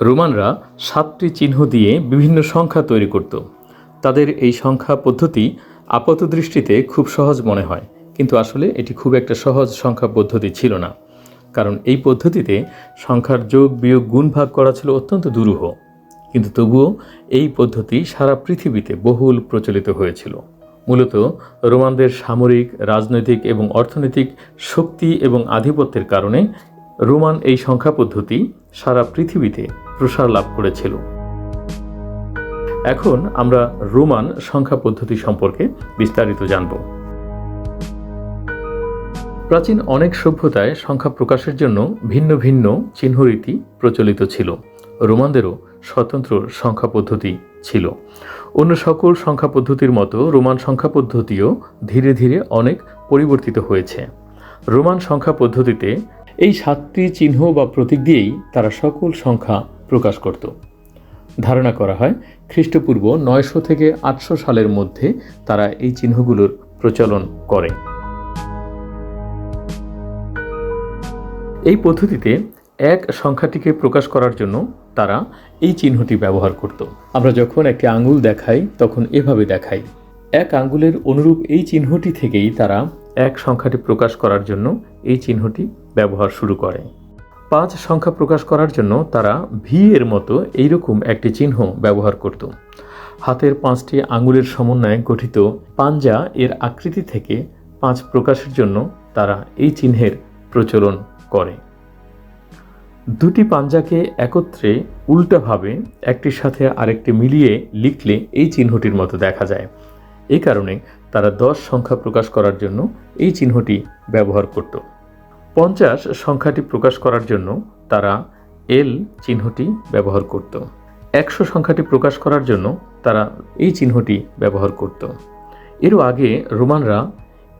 রোমানরা সাতটি চিহ্ন দিয়ে বিভিন্ন সংখ্যা তৈরি করত। তাদের এই সংখ্যা পদ্ধতি আপাত দৃষ্টিতে খুব সহজ মনে হয়, কিন্তু আসলে এটি খুব একটা সহজ সংখ্যা পদ্ধতি ছিল না। কারণ এই পদ্ধতিতে সংখ্যার যোগ, বিয়োগ, গুণ ভাগ করা ছিল অত্যন্ত দুরূহ। কিন্তু তবুও এই পদ্ধতি সারা পৃথিবীতে বহুল প্রচলিত হয়েছিল। মূলত রোমানদের সামরিক, রাজনৈতিক এবং অর্থনৈতিক শক্তি এবং আধিপত্যের কারণে রোমান এই সংখ্যা পদ্ধতি সারা পৃথিবীতে প্রসার লাভ করেছিল। এখন আমরা রোমান সংখ্যা পদ্ধতি সম্পর্কে বিস্তারিত জানব। প্রাচীন অনেক সভ্যতায় সংখ্যা প্রকাশের জন্য ভিন্ন ভিন্ন চিহ্নরীতি প্রচলিত ছিল। রোমানদেরও স্বতন্ত্র সংখ্যা পদ্ধতি ছিল। অন্য সকল সংখ্যা পদ্ধতির মতো রোমান সংখ্যা পদ্ধতিও ধীরে ধীরে অনেক পরিবর্তিত হয়েছে। রোমান সংখ্যা পদ্ধতিতে এই সাতটি চিহ্ন বা প্রতীক দিয়েই তারা সকল সংখ্যা প্রকাশ করত। ধারণা করা হয়, খ্রিস্টপূর্ব নয়শো থেকে আটশো সালের মধ্যে তারা এই চিহ্নগুলোর প্রচলন করে। এই পদ্ধতিতে এক সংখ্যাটিকে প্রকাশ করার জন্য তারা এই চিহ্নটি ব্যবহার করত। আমরা যখন একটি আঙ্গুল দেখাই, তখন এভাবে দেখাই। এক আঙ্গুলের অনুরূপ এই চিহ্নটি থেকেই তারা এক সংখ্যাটি প্রকাশ করার জন্য এই চিহ্নটি ব্যবহার শুরু করে। পাঁচ সংখ্যা প্রকাশ করার জন্য তারা ভি এর মতো এইরকম একটি চিহ্ন ব্যবহার করত। হাতের পাঁচটি আঙুলের সমন্বয়ে গঠিত পাঞ্জা এর আকৃতি থেকে পাঁচ প্রকাশের জন্য তারা এই চিহ্নের প্রচলন করে। দুটি পাঞ্জাকে একত্রে উল্টাভাবে একটির সাথে আরেকটি মিলিয়ে লিখলে এই চিহ্নটির মতো দেখা যায়। এই কারণে তারা দশ সংখ্যা প্রকাশ করার জন্য এই চিহ্নটি ব্যবহার করত। পঞ্চাশ সংখ্যাটি প্রকাশ করার জন্য তারা এল চিহ্নটি ব্যবহার করত। একশো সংখ্যাটি প্রকাশ করার জন্য তারা এই চিহ্নটি ব্যবহার করত। এরও আগে রোমানরা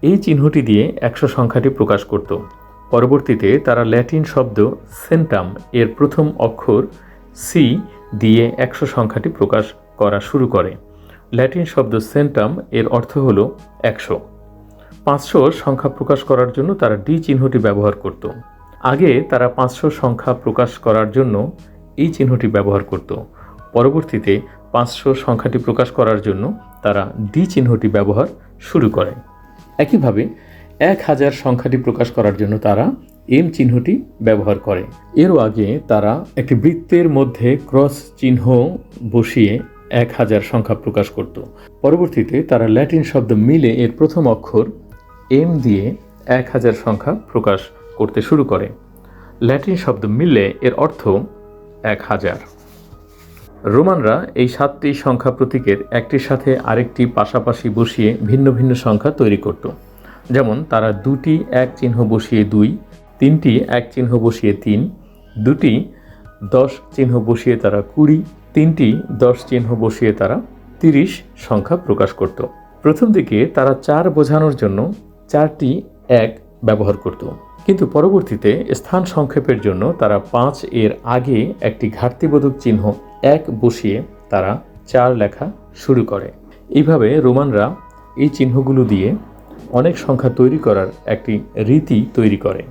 এই চিহ্নটি দিয়ে একশো সংখ্যাটি প্রকাশ করত। পরবর্তীতে তারা ল্যাটিন শব্দ সেন্টাম এর প্রথম অক্ষর সি দিয়ে একশো সংখ্যাটি প্রকাশ করা শুরু করে। ল্যাটিন শব্দ সেন্টাম এর অর্থ হল একশো। পাঁচশো সংখ্যা প্রকাশ করার জন্য তারা ডি চিহ্নটি ব্যবহার করত। আগে তারা পাঁচশো সংখ্যা প্রকাশ করার জন্য এই চিহ্নটি ব্যবহার করত। পরবর্তীতে পাঁচশো সংখ্যাটি প্রকাশ করার জন্য তারা ডি চিহ্নটি ব্যবহার শুরু করে। একইভাবে এক হাজার সংখ্যাটি প্রকাশ করার জন্য তারা এম চিহ্নটি ব্যবহার করে। এরও আগে তারা একটি বৃত্তের মধ্যে ক্রস চিহ্ন বসিয়ে এক হাজার সংখ্যা প্রকাশ করত। পরবর্তীতে তারা ল্যাটিন শব্দ মিলে এর প্রথম অক্ষর এম দিয়ে এক হাজার সংখ্যা প্রকাশ করতে শুরু করে। ল্যাটিন শব্দ মিলে এর অর্থ এক হাজার। রোমানরা এই সাতটি সংখ্যা প্রতীকের একটির সাথে আরেকটি পাশাপাশি বসিয়ে ভিন্ন ভিন্ন সংখ্যা তৈরি করত। যেমন, তারা দুটি এক চিহ্ন বসিয়ে দুই, তিনটি এক চিহ্ন বসিয়ে তিন, দুটি দশ চিহ্ন বসিয়ে তারা কুড়ি, তিনটি দশ চিহ্ন বসিয়ে তারা তিরিশ সংখ্যা প্রকাশ করত। প্রথম দিকে তারা চার বোঝানোর জন্য চারটি এক ব্যবহার করত। কিন্তু পরবর্তীতে স্থান সংক্ষেপের জন্য তারা পাঁচ এর আগে একটি ঘাটতিবোধক চিহ্ন এক বসিয়ে তারা চার লেখা শুরু করে। এইভাবে রোমানরা এই চিহ্নগুলো দিয়ে অনেক সংখ্যা তৈরি করার একটি রীতি তৈরি করে।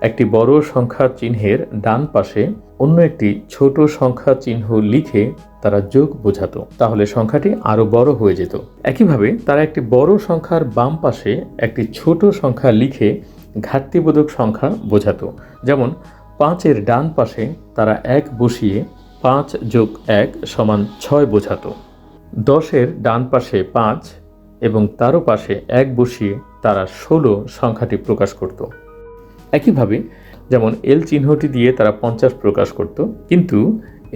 একটি বড় সংখ্যা চিহ্নের ডান পাশে অন্য একটি ছোট সংখ্যা চিহ্ন লিখে তারা যোগ বোঝাতো। তাহলে সংখ্যাটি আরও বড় হয়ে যেত। একইভাবে তারা একটি বড় সংখ্যার বাম পাশে একটি ছোট সংখ্যা লিখে ঘাটতিবোধক সংখ্যা বোঝাতো। যেমন, পাঁচের ডান পাশে তারা এক বসিয়ে পাঁচ যোগ এক সমান ছয় বোঝাতো। দশের ডান পাশে পাঁচ এবং তারও পাশে এক বসিয়ে তারা ষোলো সংখ্যাটি প্রকাশ করত। একইভাবে যেমন এল চিহ্নটি দিয়ে তারা পঞ্চাশ প্রকাশ করত, কিন্তু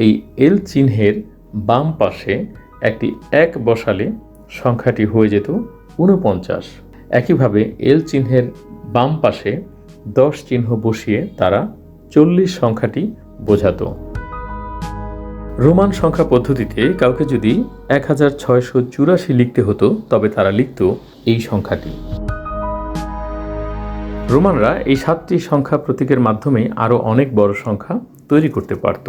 এই এল চিহ্নের বাম পাশে একটি এক বসালে সংখ্যাটি হয়ে যেত ঊনপঞ্চাশ। একইভাবে এল চিহ্নের বাম পাশে দশ চিহ্ন বসিয়ে তারা চল্লিশ সংখ্যাটি বোঝাতো। রোমান সংখ্যা পদ্ধতিতে কাউকে যদি এক হাজার ছয়শো চুরাশি লিখতে হতো, তবে তারা লিখত এই সংখ্যাটি। রোমানরা এই সাতটি সংখ্যা প্রতীকের মাধ্যমে আরও অনেক বড় সংখ্যা তৈরি করতে পারত।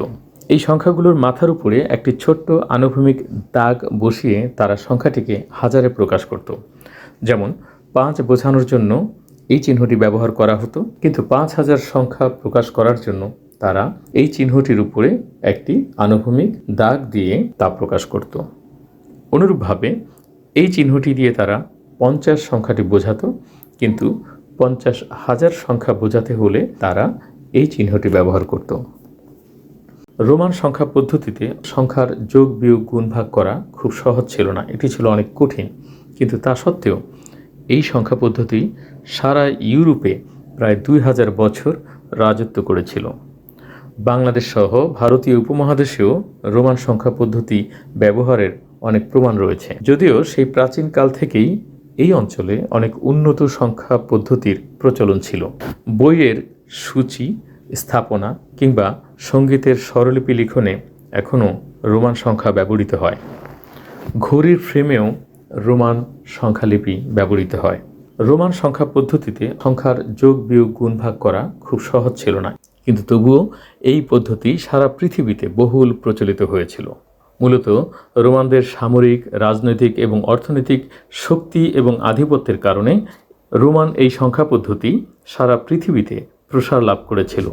এই সংখ্যাগুলোর মাথার উপরে একটি ছোট্ট আনুভূমিক দাগ বসিয়ে তারা সংখ্যাটিকে হাজারে প্রকাশ করত। যেমন, পাঁচ বোঝানোর জন্য এই চিহ্নটি ব্যবহার করা হতো, কিন্তু পাঁচ হাজার সংখ্যা প্রকাশ করার জন্য তারা এই চিহ্নটির উপরে একটি আনুভূমিক দাগ দিয়ে তা প্রকাশ করত। অনুরূপভাবে, এই চিহ্নটি দিয়ে তারা পঞ্চাশ সংখ্যাটি বোঝাতো, কিন্তু পঞ্চাশ হাজার সংখ্যা বোঝাতে হলে তারা এই চিহ্নটি ব্যবহার করত। রোমান সংখ্যা পদ্ধতিতে সংখ্যার যোগ, বিয়োগ, গুণ, ভাগ করা খুব সহজ ছিল না। এটি ছিল অনেক কঠিন। কিন্তু তা সত্ত্বেও এই সংখ্যা পদ্ধতি সারা ইউরোপে প্রায় দুই হাজার বছর রাজত্ব করেছিল। বাংলাদেশ সহ ভারতীয় উপমহাদেশেও রোমান সংখ্যা পদ্ধতি ব্যবহারের অনেক প্রমাণ রয়েছে। যদিও সেই প্রাচীনকাল থেকেই এই অঞ্চলে অনেক উন্নত সংখ্যা পদ্ধতির প্রচলন ছিল। বইয়ের সূচি, স্থাপনা কিংবা সঙ্গীতের স্বরলিপি লিখনে এখনও রোমান সংখ্যা ব্যবহৃত হয়। ঘড়ির ফ্রেমেও রোমান সংখ্যালিপি ব্যবহৃত হয়। রোমান সংখ্যা পদ্ধতিতে সংখ্যার যোগ, বিয়োগ, গুণ ভাগ করা খুব সহজ ছিল না। কিন্তু তবুও এই পদ্ধতি সারা পৃথিবীতে বহুল প্রচলিত হয়েছিল। মূলত রোমানদের সামরিক, রাজনৈতিক এবং অর্থনৈতিক শক্তি এবং আধিপত্যের কারণে রোমান এই সংখ্যা পদ্ধতি সারা পৃথিবীতে প্রসার লাভ করেছিল।